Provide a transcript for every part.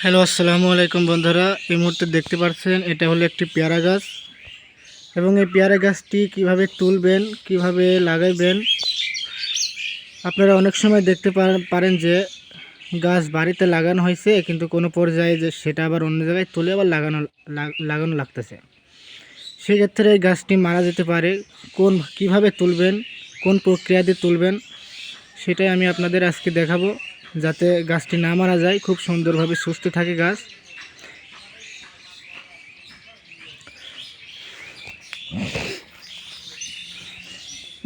Hello, আসসালামু আলাইকুম বন্ধুরা। এই মুহূর্তে দেখতে পাচ্ছেন, এটা হলো একটি পেয়ারা গাছ। এবং এই পেয়ারা গাছটি কীভাবে তুলবেন, কীভাবে লাগাইবেন, আপনারা অনেক সময় দেখতে পার- পারেন যে গাছ বাড়িতে লাগানো হয়েছে, কিন্তু কোনো পর্যায়ে যে সেটা আবার অন্য জায়গায় তুলে আবার লাগানো লাগ- লাগানো লাগতেছে। সেক্ষেত্রে এই গাছটি মারা যেতে পারে। কোন, কীভাবে তুলবেন, কোন প্রক্রিয়া দিয়ে তুলবেন, সেটাই আমি আপনাদের আজকে দেখাবো। যাতে গাছটি না মারা যায়, খুব সুন্দরভাবে সুস্থ থাকে গাছ।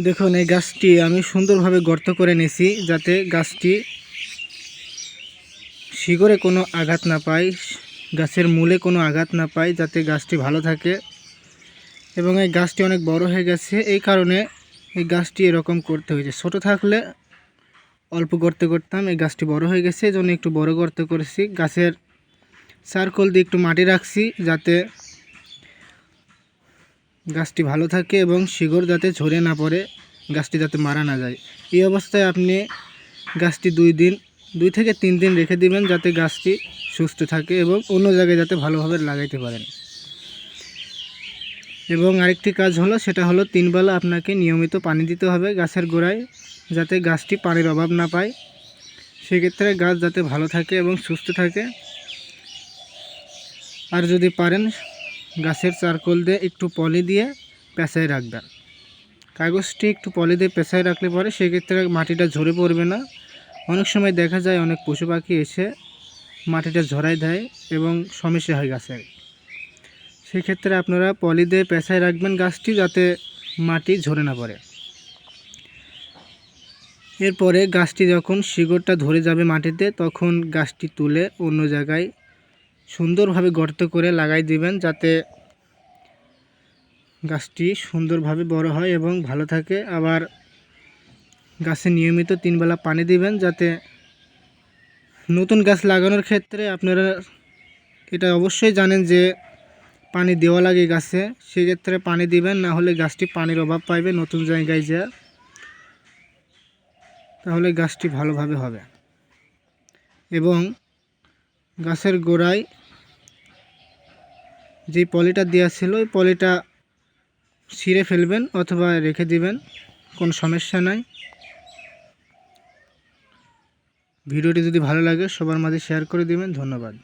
দেখুন, এই গাছটি আমি সুন্দরভাবে গর্ত করে নিয়েছি, যাতে গাছটি শিকড়ে কোনো আঘাত না পায়, গাছের মূলে কোনো আঘাত না পায়, যাতে গাছটি ভালো থাকে। এবং এই গাছটি অনেক বড় হয়ে গেছে, এই কারণে এই গাছটি এরকম করতে হয়েছে। ছোট থাকলে অল্প গর্তে করতাম, এই গাছটি বড় হয়ে গেছে এই জন্য একটু বড় গর্ত করেছি। গাছের সার্কল দিয়ে একটু মাটি রাখছি, যাতে গাছটি ভালো থাকে এবং শিকড় যাতে ঝরে না পড়ে, গাছটি যাতে মারা না যায়। এই অবস্থায় আপনি গাছটি দুই দিন, দুই থেকে তিন দিন রেখে দিবেন, যাতে গাছটি সুস্থ থাকে এবং অন্য জায়গায় যাতে ভালোভাবে লাগাইতে পারেন। এবং আরেকটি কাজ হলো, সেটা হলো তিনবেলা আপনাকে নিয়মিত পানি দিতে হবে গাছের গোড়ায়। যাতে গাছটি পানির অভাব না পায়। সেক্ষেত্রে গাছ যাতে ভালো থাকে এবং সুস্থ থাকে। আর যদি পারেন, গাছের চারকোল দিয়ে একটু পলি দিয়ে পেঁচায় রাখবেন। কাগজটি একটু পলি দিয়ে পেঁচায় রাখলে পরে সেক্ষেত্রে মাটিটা ঝরে পড়বে না। অনেক সময় দেখা যায় অনেক পশু পাখি এসে মাটিটা ঝরাই দেয় এবং সমস্যা হয় গাছের। সেক্ষেত্রে আপনারা পলি দিয়ে পেঁচায় রাখবেন গাছটি যাতে মাটি ঝরে না পড়ে। এরপরে গাছটি যখন শিকড়টা ধরে যাবে মাটিতে, তখন গাছটি তুলে অন্য জায়গায় সুন্দরভাবে গর্ত করে লাগাই দিবেন যাতে গাছটি সুন্দরভাবে বড় হয় এবং ভালো থাকে। আবার গাছে নিয়মিত তিনবেলা পানি দিবেন যাতে নতুন গাছ লাগানোর ক্ষেত্রে আপনারা এটা অবশ্যই জানেন যে পানি দেওয়া লাগে গাছে, সেক্ষেত্রে পানি দিবেন, না হলে গাছটি পানির অভাব পাইবে নতুন জায়গায় যা তাহলে গাছটি ভালোভাবে হবে। এবং গাছের গোড়ায় যে পলিটা দেওয়া ছিল, ওই পলিটা ছিঁড়ে ফেলবেন অথবা রেখে দিবেন, কোনো সমস্যা নাই। ভিডিওটি যদি ভালো লাগে, সবার মাঝে শেয়ার করে দিবেন। ধন্যবাদ।